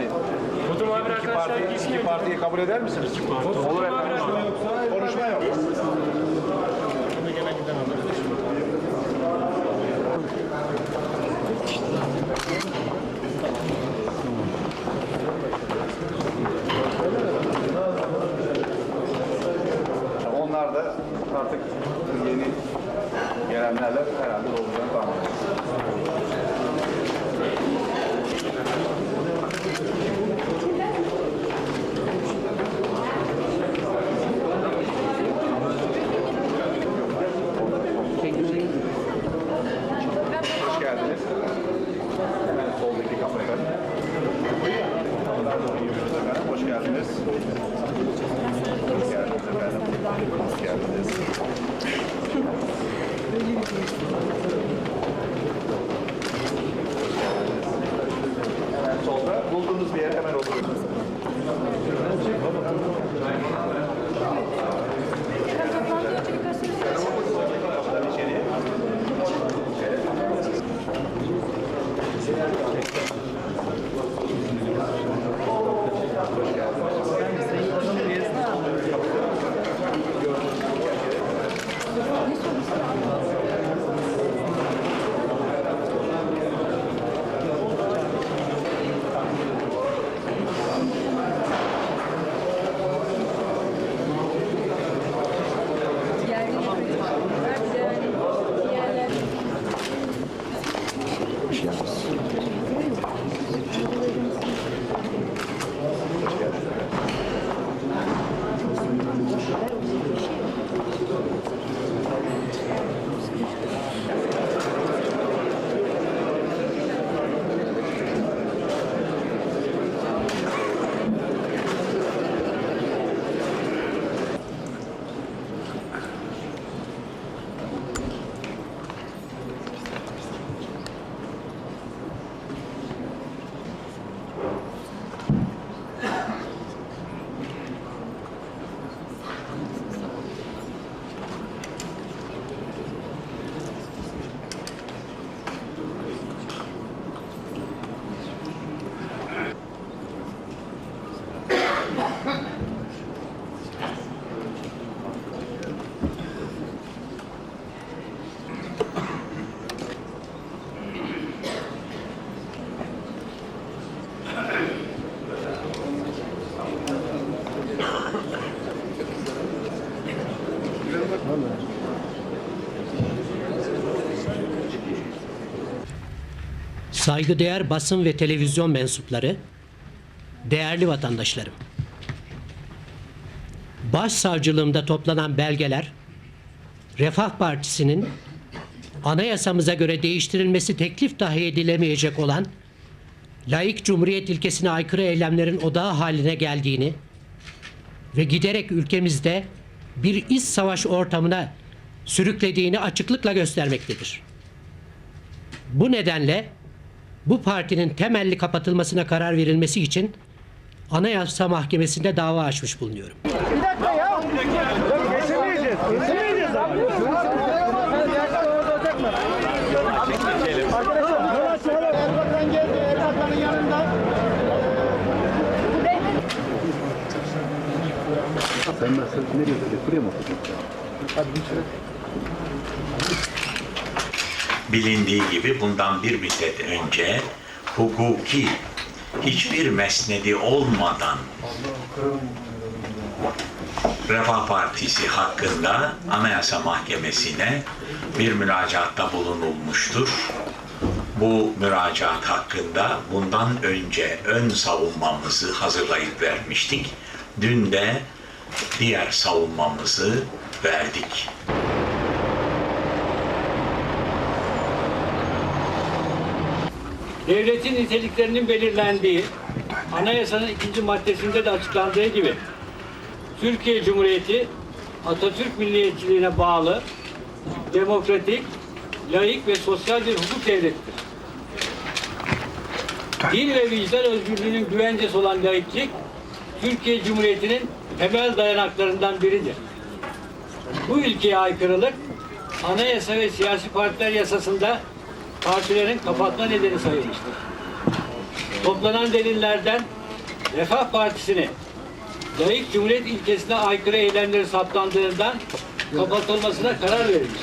Yani Foto muhabir iki arkadaşlar parti, iki gitmiyor. partiyi kabul eder misiniz? Olur efendim. Konuşma yok. Onlar da artık yeni gelenlerle herhalde olacağını tahmin people. Saygıdeğer basın ve televizyon mensupları, değerli vatandaşlarım. Başsavcılığımda toplanan belgeler, Refah Partisi'nin anayasamıza göre değiştirilmesi teklif dahi edilemeyecek olan laik cumhuriyet ilkesine aykırı eylemlerin odağı haline geldiğini ve giderek ülkemizde bir iç savaş ortamına sürüklediğini açıklıkla göstermektedir. Bu nedenle bu partinin temelli kapatılmasına karar verilmesi için Anayasa Mahkemesi'nde dava açmış bulunuyorum. Geldi, Erbakan'ın yanında. Sen nasıl nereye gidiyorsun? Buraya mı oturacaksın? Bilindiği gibi bundan bir müddet önce hukuki hiçbir mesnedi olmadan Refah Partisi hakkında Anayasa Mahkemesi'ne bir müracaatta bulunulmuştur. Bu müracaat hakkında bundan önce ön savunmamızı hazırlayıp vermiştik. Dün de diğer savunmamızı verdik. Devletin niteliklerinin belirlendiği, anayasanın ikinci maddesinde de açıklandığı gibi, Türkiye Cumhuriyeti Atatürk milliyetçiliğine bağlı, demokratik, laik ve sosyal bir hukuk devlettir. Din ve vicdan özgürlüğünün güvencesi olan laiklik, Türkiye Cumhuriyeti'nin temel dayanaklarından biridir. Bu ilkeye aykırılık, anayasa ve siyasi partiler yasasında partilerin kapatma nedeni sayılmıştır. toplanan delillerden Refah Partisi'ni layık cumhuriyet ilkesine aykırı eylemleri saptandığından kapatılmasına karar verilmiş.